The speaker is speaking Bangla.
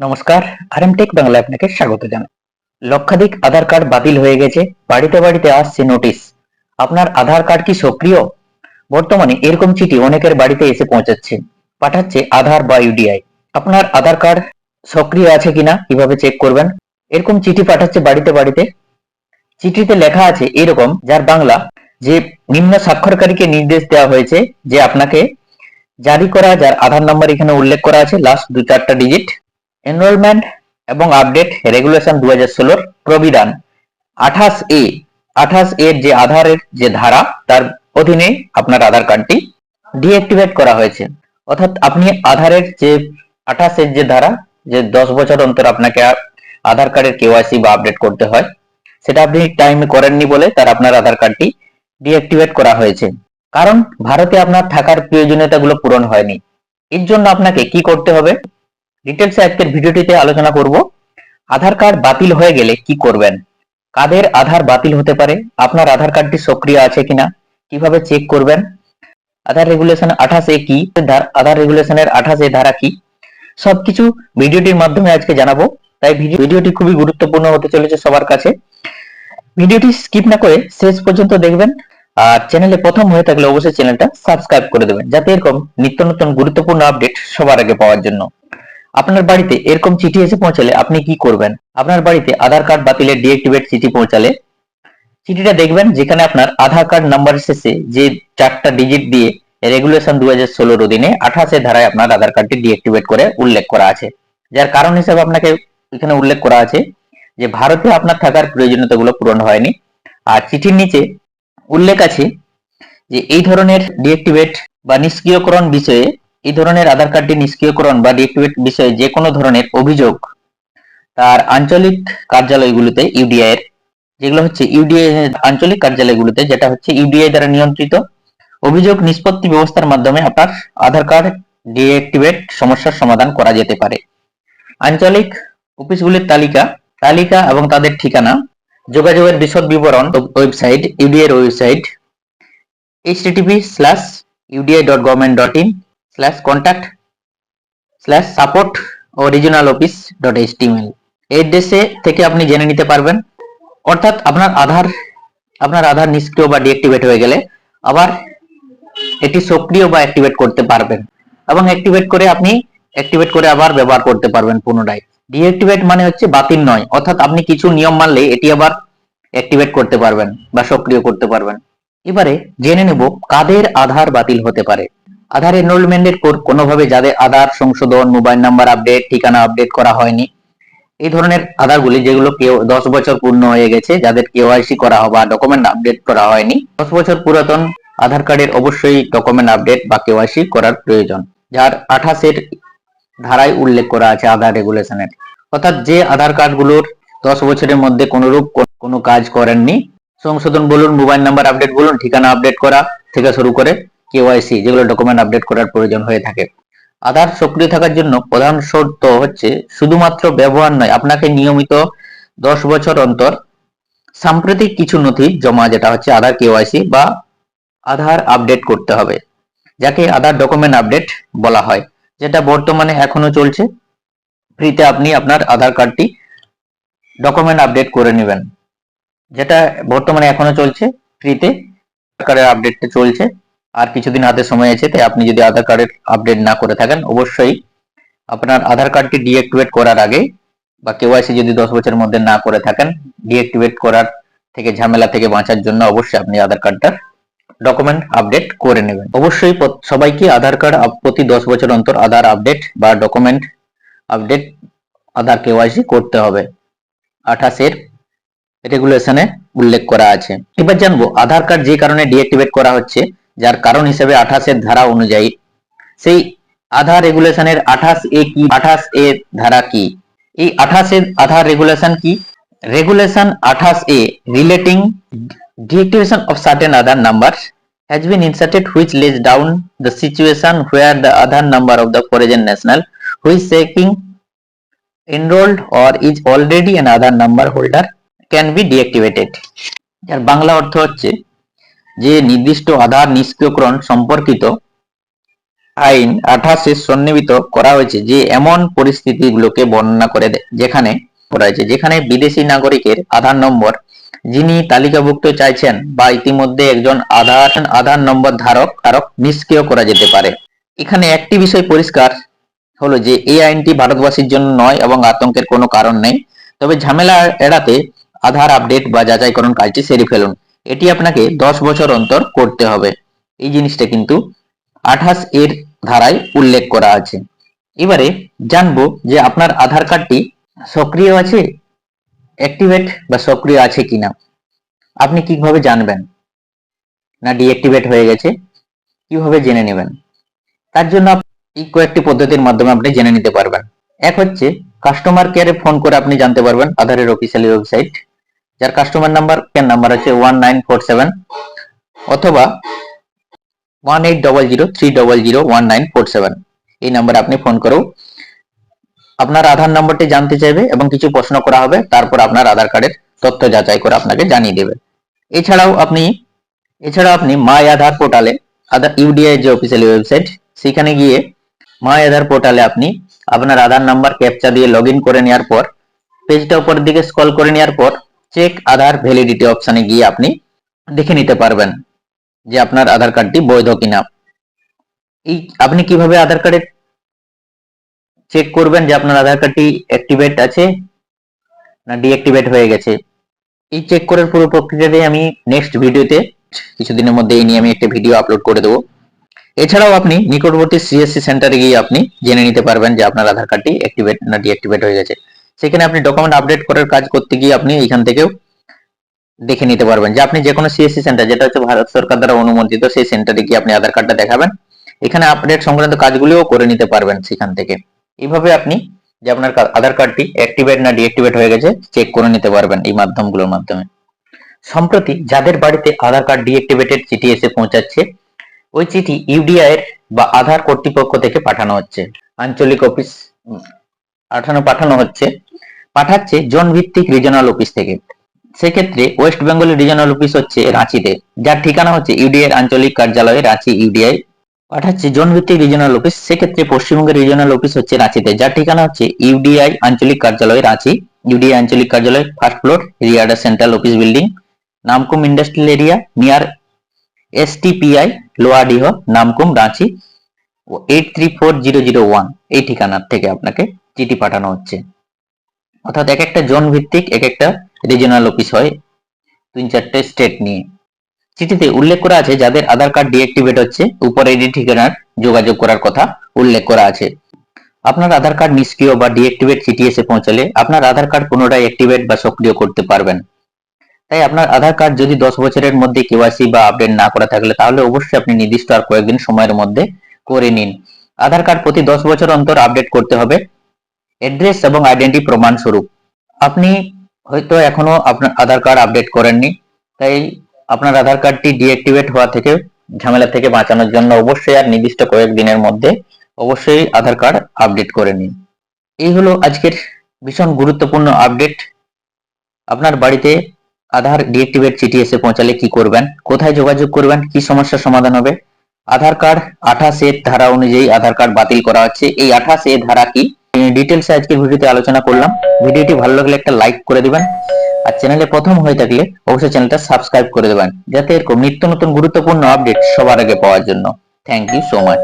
নমস্কার আরএম টেক বাংলা আপনাকে স্বাগত জানাই। লক্ষাধিক আধার কার্ড বাতিল হয়ে গেছে, বাড়িতে বাড়িতে আসছে নোটিশ। আপনার আধার কার্ড কি সক্রিয়? বর্তমানে এরকম চিঠি অনেকের বাড়িতে এসে পৌঁছাচ্ছে, পাঠাচ্ছে আধার বা ইউডিআই। আপনার আধার কার্ড সক্রিয় আছে কিনা, কীভাবে চেক করবেন? এরকম চিঠি পাঠাচ্ছে বাড়িতে বাড়িতে। চিঠিতে লেখা আছে এরকম, যার বাংলা যে নিম্ন স্বাক্ষরকারীকে নির্দেশ দেওয়া হয়েছে, যে আপনাকে জারি করা, যার আধার নাম্বার এখানে উল্লেখ করা আছে লাস্ট দু চারটা ডিজিট এনরোলমেন্ট এবং আপডেট রেগুলেশন দু হাজার ষোলোর প্রবিধান। আঠাশ এ আঠাশ এর যে আধারের যে ধারা, তার অধীনে আপনার আধার কার্ডটি ডিঅ্যাক্টিভেট করা হয়েছে। অর্থাৎ আপনি আধারের যে আঠাশ এর যে ধারা, যে দশ বছর অন্তর আপনাকে আধার কার্ডের কেওয়াইসি বা আপডেট করতে হয়, সেটা আপনি টাইমে করেননি বলে তার আপনার আধার কার্ডটি ডিঅ্যাক্টিভেট করা হয়েছে। কারণ ভারতে আপনার থাকার প্রয়োজনীয়তাগুলো পূরণ হয়নি। এর জন্য আপনাকে কি করতে হবে? ডিটেলসে আজকের ভিডিওটিতে আলোচনা করব। আধার কার্ড বাতিল হয়ে গেলে কি করবেন? কাদের আধার বাতিল হতে পারে? আপনার আধার কার্ডটি সক্রিয় আছে কিনা? কীভাবে চেক করবেন? আধার রেগুলেশন আঠাশ এ কি? ধার- আধার রেগুলেশনের আঠাশ এ ধারা কি? সবকিছু ভিডিওটির মাধ্যমে আজকে জানাব। তাই ভিডিও- ভিডিওটি খুবই গুরুত্বপূর্ণ হতে চলেছে সবার কাছে। ভিডিওটি স্কিপ না করে শেষ পর্যন্ত দেখবেন। আর চ্যানেলে প্রথম হয়ে থাকলে অবশ্যই চ্যানেলটা সাবস্ক্রাইব করে দেবেন। যাতে এরকম নিত্য নতুন গুরুত্বপূর্ণ আপডেট সবার আগে পাওয়ার জন্য। আপনার বাড়িতে এরকম চিঠি এসে পৌঁছালে আপনি কি করবেন? আপনার বাড়িতে আধার কার্ড বাতিলের ডিএক্টিভেট চিঠি পৌঁছালে চিঠিটা দেখবেন যেখানে আপনার আধার কার্ড নাম্বার শেষে যে চারটা ডিজিট দিয়ে রেগুলেশন দু হাজার ষোলোর অধীনে আঠাশে ধারায় আপনার আধার কার্ডটি ডিএক্টিভেট করে উল্লেখ করা আছে। যার কারণ হিসেবে আপনাকে এখানে উল্লেখ করা আছে যে ভারতে আপনার থাকার প্রয়োজনীয়তাগুলো পূরণ হয়নি। আর চিঠির নিচে উল্লেখ আছে যে এই ধরনের ডিএক্টিভেট বা নিষ্ক্রিয়করণ বিষয়ে এই ধরনের আধার কার্ডটি নিষ্ক্রিয়করণ বা ডিএক্টিভেট বিষয়ে যে কোনো ধরনের অভিযোগ তার আঞ্চলিক কার্যালয়গুলোতে ইউডিআই এর, যেগুলো হচ্ছে ইউডিআই আঞ্চলিক কার্যালয়গুলোতে, যেটা হচ্ছে ইউডিআই দ্বারা নিয়ন্ত্রিত অভিযোগ নিষ্পত্তি ব্যবস্থার মাধ্যমে আপনার আধার কার্ড ডিএক্টিভেট সমস্যার সমাধান করা যেতে পারে। আঞ্চলিক অফিসগুলির তালিকা তালিকা এবং তাদের ঠিকানা, যোগাযোগের বিশদ বিবরণ ওয়েবসাইট ইউডিআই এর website http slash UDI dot government dot in slash contact slash support O regional office dot HTML এই দেশে থেকে আপনি জেনে নিতে পারবেন। অর্থাৎ আপনার আধার আপনার আধার নিষ্ক্রিয় বা ডিঅ্যাক্টিভেট হয়ে গেলে আবার এটি সক্রিয় বা অ্যাক্টিভেট করতে পারবেন। এবং অ্যাক্টিভেট করে আপনি অ্যাক্টিভেট করে আবার ব্যবহার করতে পারবেন পুনরায়। ডিঅ্যাক্টিভেট মানে হচ্ছে বাতিল নয়। অর্থাৎ আপনি কিছু নিয়ম মানলে এটি আবার অ্যাক্টিভেট করতে পারবেন বা সক্রিয় করতে পারবেন। এবারে জেনে নেব কাদের আধার বাতিল হতে পারে। আধার এনরোলমেন্টের পর কোনোভাবে যাদের আধার সংশোধন মোবাইল নাম্বার আপডেট ঠিকানা আপডেট করা হয়নি। এই ধরনের আধারগুলি যেগুলো কেউ দশ বছর পূর্ণ হয়ে গেছে, যাদের কেওয়াইসি করা বা ডকুমেন্ট আপডেট করা হয়নি, দশ বছর পুরাতন আধার কার্ডের অবশ্যই ডকুমেন্ট আপডেট বা কেওয়াইসি করার প্রয়োজন, যার আঠাশের ধারায় উল্লেখ করা আছে আধার রেগুলেশনের অর্থাৎ যে আধার কার্ডগুলোর দশ বছরের মধ্যে কোনোরূপ কোনো কাজ করেননি, সংশোধন বলুন মোবাইল নাম্বার আপডেট বলুন, ঠিকানা আপডেট করা থেকে শুরু করে কেওয়াইসি যেগুলো ডকুমেন্ট আপডেট করার প্রয়োজন হয়ে থাকে। আধার সক্রিয় থাকার জন্য প্রধান শর্ত হচ্ছে শুধুমাত্র ব্যবহার নয়, আপনাকে নিয়মিত দশ বছর অন্তর সাম্প্রতিক কিছু নথি জমা, যেটা হচ্ছে আধার কেওয়াইসি বা আধার আপডেট করতে হবে, যাকে আধার ডকুমেন্ট আপডেট বলা হয়, যেটা বর্তমানে এখনও চলছে। ফ্রিতে আপনি আপনার আধার কার্ডটি ডকুমেন্ট আপডেট করে নেবেন, যেটা বর্তমানে এখনও চলছে। ফ্রিতে আপডেটটা চলছে। আর কিছুদিন হাতে সময় আছে, তাই আপনি যদি আধার কার্ডের আপডেট না করে থাকেন, অবশ্যই আপনার আধার কার্ডটি ডিঅ্যাক্টিভেট করার আগে বা কেওয়াইসি যদি দশ বছরের মধ্যে না করে থাকেন ডিঅ্যাক্টিভেট করার থেকে ঝামেলা থেকে বাঁচার জন্য অবশ্যই আপনি আধার কার্ডটার ডকুমেন্ট আপডেট করে নেবেন। অবশ্যই সবাইকে আধার কার্ড প্রতি দশ বছর অন্তর আধার আপডেট বা ডকুমেন্ট আপডেট আধার কেওয়াইসি করতে হবে। আঠাশের রেগুলেশনে উল্লেখ করা আছে। এবার জানব, আধার কার্ড যে কারণে ডিঅ্যাক্টিভেট করা হচ্ছে যার কারণ হিসেবে আঠাশের ধারা অনুযায়ী সেই আধার রেগুলেশনের আঠাশ এ কি আঠাশ এ ধারা কি এই আঠাশের আধার রেগুলেশন কি রেগুলেশন আঠাশ A relating of certain other numbers has been inserted which lays down the situation where the other number of the foreign national who is seeking enrolled or is already an other number holder can be deactivated যার বাংলা অর্থ হচ্ছে যে নির্দিষ্ট আধার নিষ্ক্রিয়করণ সম্পর্কিত আইন আঠাশে সন্নিবেশিত করা হয়েছে যে এমন পরিস্থিতিগুলোকে বর্ণনা করে যেখানে করা হয়েছে, যেখানে বিদেশি নাগরিকের আধার নম্বর যিনি তালিকাভুক্ত চাইছেন বা ইতিমধ্যে একজন আধার আধার নম্বর ধারক ধারক নিষ্ক্রিয় করা যেতে পারে। এখানে একটি বিষয় পরিষ্কার হলো যে এই আইনটি ভারতবাসীর জন্য নয় এবং আতঙ্কের কোনো কারণ নেই। তবে ঝামেলা এড়াতে আধার আপডেট বা যাচাইকরণ কাজটি সেরে ফেলুন। এটি আপনাকে দশ বছর অন্তর করতে হবে। এই জিনিসটা কিন্তু আঠাশ এর ধারায় উল্লেখ করা আছে। এবারে জানব যে আপনার আধার কার্ডটি সক্রিয় আছে অ্যাক্টিভেট বা সক্রিয় আছে কিনা। আপনি কীভাবে জানবেন? না ডিঅ্যাক্টিভেট হয়ে গেছে? কীভাবে জেনে নেবেন? তার জন্য আপ- এই কয়েকটি পদ্ধতির মাধ্যমে আপনি জেনে নিতে পারবেন। এক হচ্ছে কাস্টমার কেয়ারে ফোন করে আপনি জানতে পারবেন, আধারের অফিসিয়ালি ওয়েবসাইট যার কাস্টমার নাম্বার কেয়ার নাম্বার আছে ওয়ান নাইন ফোর সেভেন অথবা one eight double zero three double zero one nine four seven এই নাম্বারে আপনি ফোন করেও আপনার আধার নম্বরটি জানতে চাইবে এবং কিছু প্রশ্ন করা হবে, তারপর আপনার আধার কার্ডের তথ্য যাচাই করে আপনাকে জানিয়ে দেবে। এছাড়াও আপনি এছাড়াও আপনি মাই আধার পোর্টালে আধার ইউডিআই যে অফিসিয়াল ওয়েবসাইট সেখানে গিয়ে মাই আধার পোর্টালে আপনি আপনার আধার নাম্বার ক্যাপচা দিয়ে লগ করে নেওয়ার পর পেজটা উপর দিকে স্ক্রল করে নেওয়ার পর চেক আধার ভ্যালিডিটি অপশনে গিয়ে আপনি দেখে নিতে পারবেন যে আপনার আধার কার্ডটি বৈধ কিনা। এই আপনি কীভাবে আধার কার্ডের চেক করবেন যে আপনার আধার কার্ডটি অ্যাক্টিভেট আছে না ডিঅ্যাক্টিভেট হয়ে গেছে? এই চেক করার পুরো প্রক্রিয়াটাই আমি নেক্সট ভিডিওতে কিছুদিনের মধ্যে এই নিয়ে আমি একটা ভিডিও আপলোড করে দেবো। এছাড়াও আপনি নিকটবর্তী সিএসসি সেন্টারে গিয়ে আপনি জেনে নিতে পারবেন যে আপনার আধার কার্ডটি অ্যাক্টিভেট না ডিঅ্যাক্টিভেট হয়ে গেছে। সেখানে আপনি ডকুমেন্ট আপডেট করার কাজ করতে গিয়ে আপনি এখান থেকেও দেখে নিতে পারবেন। যে আপনি যে কোনো সিএসসি সেন্টার যেটা হচ্ছে ভারত সরকার দ্বারা অনুমোদিত, সেই সেন্টারে গিয়ে আপনি আধার কার্ডটা দেখাবেন। এখানে আপডেট সংক্রান্ত কাজগুলিও করে নিতে পারবেন সেখান থেকে। এইভাবে আপনি যে আপনার আধার কার্ডটি অ্যাক্টিভেট না ডিঅ্যাক্টিভেট হয়ে গেছে চেক করে নিতে পারবেন এই মাধ্যমগুলোর মাধ্যমে। সম্প্রতি যাদের বাড়িতে আধার কার্ড ডিঅ্যাক্টিভেটেড চিঠি এসে পৌঁছাচ্ছে, ওই চিঠি ইউডিআই এর বা আধার কর্তৃপক্ষ থেকে পাঠানো হচ্ছে। আঞ্চলিক অফিস পাঠানো পাঠানো হচ্ছে। পাঠাচ্ছে জন ভিত্তিক রিজনাল অফিস থেকে। সেক্ষেত্রে ওয়েস্ট বেঙ্গলের রিজনাল অফিস হচ্ছে রাঁচিতে। যার ঠিকানা হচ্ছে ইউডিআই আঞ্চলিক কার্যালয়ে রাঁচি ইউডিআই পাঠাচ্ছে জন ভিত্তিক রিজনাল অফিস সেক্ষেত্রে পশ্চিমবঙ্গের রিজনাল অফিস হচ্ছে রাঁচিতে। যার ঠিকানা হচ্ছে ইউডিআই আঞ্চলিক কার্যালয় রাঁচি। ইউডিআই আঞ্চলিক কার্যালয় first floor RIADA central office building Namkum industrial area near STPI Lowadih Namkum, Ranchi. Eight three four zero zero one এই ঠিকানার থেকে আপনাকে চিঠি পাঠানো হচ্ছে। অর্থাৎ এক একটা জোন ভিত্তিক এক একটা রিজিওনাল অফিস হয় তিন চারটে স্টেট নিয়ে। চিঠিতে উল্লেখ করা আছে যাদের আধার কার্ড ডিঅ্যাক্টিভেট হচ্ছে, উপরে এই ঠিকানার যোগাযোগ করার কথা উল্লেখ করা আছে। আপনার আধার কার্ড নিষ্ক্রিয় বা ডিঅ্যাক্টিভেট চিঠি এসে পৌঁছালে আপনার আধার কার্ড পুনরায় অ্যাক্টিভেট বা সক্রিয় করতে পারবেন। তাই আপনার আধার কার্ড যদি দশ বছরের মধ্যে কেওয়াইসি বা আপডেট না করা থাকলে তাহলে অবশ্যই আপনি নির্দিষ্ট আর কয়েকদিন সময়ের মধ্যে করে নিন। আধার কার্ড প্রতি দশ বছর অন্তর আপডেট করতে হবে। অ্যাড্রেস এবং আইডেন্টি প্রমাণ স্বরূপ। আপনি হয়তো এখনও আপনার আধার কার্ড আপডেট করেননি, তাই আপনার আধার কার্ডটি ডিঅ্যাক্টিভেট হওয়া থেকে, ঝামেলা থেকে বাঁচানোর জন্য অবশ্যই আর নির্দিষ্ট কয়েকদিনের মধ্যে অবশ্যই আধার কার্ড আপডেট করে নিন। এই হলো আজকের ভীষণ গুরুত্বপূর্ণ আপডেট আপনার বাড়িতে আধার ডিঅ্যাক্টিভেট চিঠি এসে পৌঁছালে কি করবেন? কোথায় যোগাযোগ করবেন? কি সমস্যার সমাধান হবে? আধার কার্ড আঠাশ এর ধারা অনুযায়ী আধার কার্ড বাতিল করা হচ্ছে। এই আঠাশ এর ধারা কি? ডিটেলসে আজকের ভিডিওতে আলোচনা করলাম। ভিডিওটি ভালো লাগলে একটা লাইক করে দিবেন। আর চ্যানেলে প্রথম হয়ে থাকলে অবশ্যই চ্যানেলটা সাবস্ক্রাইব করে দেবেন। যাতে এরকম নিত্য নতুন গুরুত্বপূর্ণ আপডেট সবার আগে পাওয়ার জন্য। Thank you so much